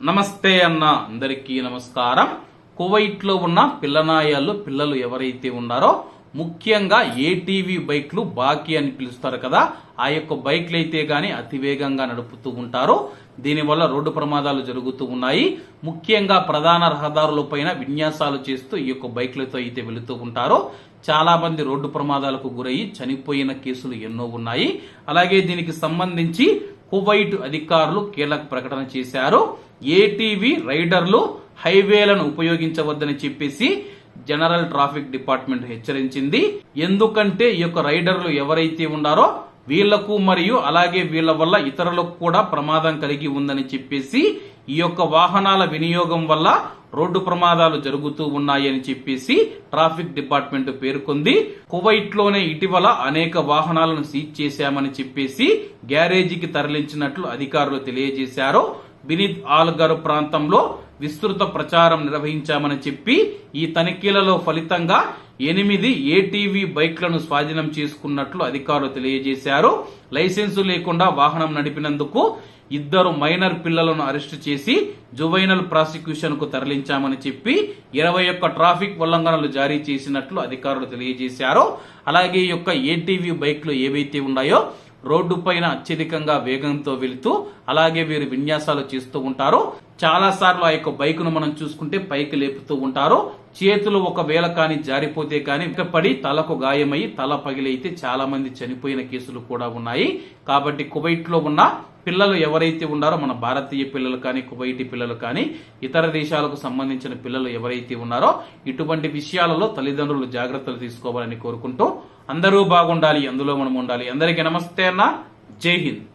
నమస్తే అన్న అందరికీ నమస్కారం. కువైట్లో ఉన్న పిల్లనాయాలు పిల్లలు ఎవరైతే ఉన్నారో ముఖ్యంగా ఏటీవీ బైక్లు బాకీ అని పిలుస్తారు కదా. ఆ యొక్క బైక్లు అయితే గాని అతివేగంగా నడుపుతూ ఉంటారు. దీనివల్ల రోడ్డు ప్రమాదాలు జరుగుతూ ఉన్నాయి. ముఖ్యంగా ప్రధాన రహదారులపైన విన్యాసాలు చేస్తూ ఈ యొక్క బైక్లతో అయితే వెళుతూ ఉంటారు. చాలా మంది రోడ్డు ప్రమాదాలకు గురయ్యి చనిపోయిన కేసులు ఎన్నో ఉన్నాయి. అలాగే దీనికి సంబంధించి కువైట్ అధికారులు కీలక ప్రకటన చేశారు. ఏటీవీ రైడర్లు హైవేలను ఉపయోగించవద్దని చెప్పేసి జనరల్ ట్రాఫిక్ డిపార్ట్మెంట్ హెచ్చరించింది. ఎందుకంటే ఈ యొక్క రైడర్లు ఎవరైతే ఉన్నారో వీళ్ళకు మరియు అలాగే వీళ్ళ వల్ల ఇతరులకు కూడా ప్రమాదం కలిగి ఉందని చెప్పేసి ఈ యొక్క వాహనాల వినియోగం వల్ల రోడ్డు ప్రమాదాలు జరుగుతూ ఉన్నాయని చెప్పేసి ట్రాఫిక్ డిపార్ట్మెంట్ పేర్కొంది. కువైట్లోనే ఇటీవల అనేక వాహనాలను సీజ్ చేశామని చెప్పేసి గ్యారేజీకి తరలించినట్లు అధికారులు తెలియజేశారు. బినిత్ ఆల్గర్ ప్రాంతంలో విస్తృత ప్రచారం నిర్వహించామని చెప్పి ఈ తనిఖీలలో ఫలితంగా ఎనిమిది ఏటీవీ బైక్లను స్వాధీనం చేసుకున్నట్లు అధికారులు తెలియజేశారు. లైసెన్సు లేకుండా వాహనం నడిపినందుకు ఇద్దరు మైనర్ పిల్లలను అరెస్టు చేసి జువైనల్ ప్రాసిక్యూషన్కు తరలించామని చెప్పి ఇరవై ఒక్క ట్రాఫిక్ ఉల్లంఘనలు జారీ చేసినట్లు అధికారులు తెలియజేశారు. అలాగే ఈ యొక్క ఏటీవీ బైక్లు ఏవైతే ఉన్నాయో రోడ్డు పైన అత్యధికంగా వేగంతో వెళుతూ అలాగే వీరు విన్యాసాలు చేస్తూ ఉంటారు. చాలా సార్లు ఆ యొక్క బైక్ను మనం చూసుకుంటే పైకి లేపుతూ ఉంటారు. చేతులు ఒకవేళ కానీ జారిపోతే కానీ పడి తలకు గాయమై తల పగిలైతే చాలా మంది చనిపోయిన కేసులు కూడా ఉన్నాయి. కాబట్టి కువైట్లో ఉన్న పిల్లలు ఎవరైతే ఉన్నారో మన భారతీయ పిల్లలు కానీ కువైటి పిల్లలు కానీ ఇతర దేశాలకు సంబంధించిన పిల్లలు ఎవరైతే ఉన్నారో ఇటువంటి విషయాలలో తల్లిదండ్రులు జాగ్రత్తలు తీసుకోవాలని కోరుకుంటూ అందరూ బాగుండాలి అందులో మనం ఉండాలి. అందరికీ నమస్తే అన్న. జై హింద్.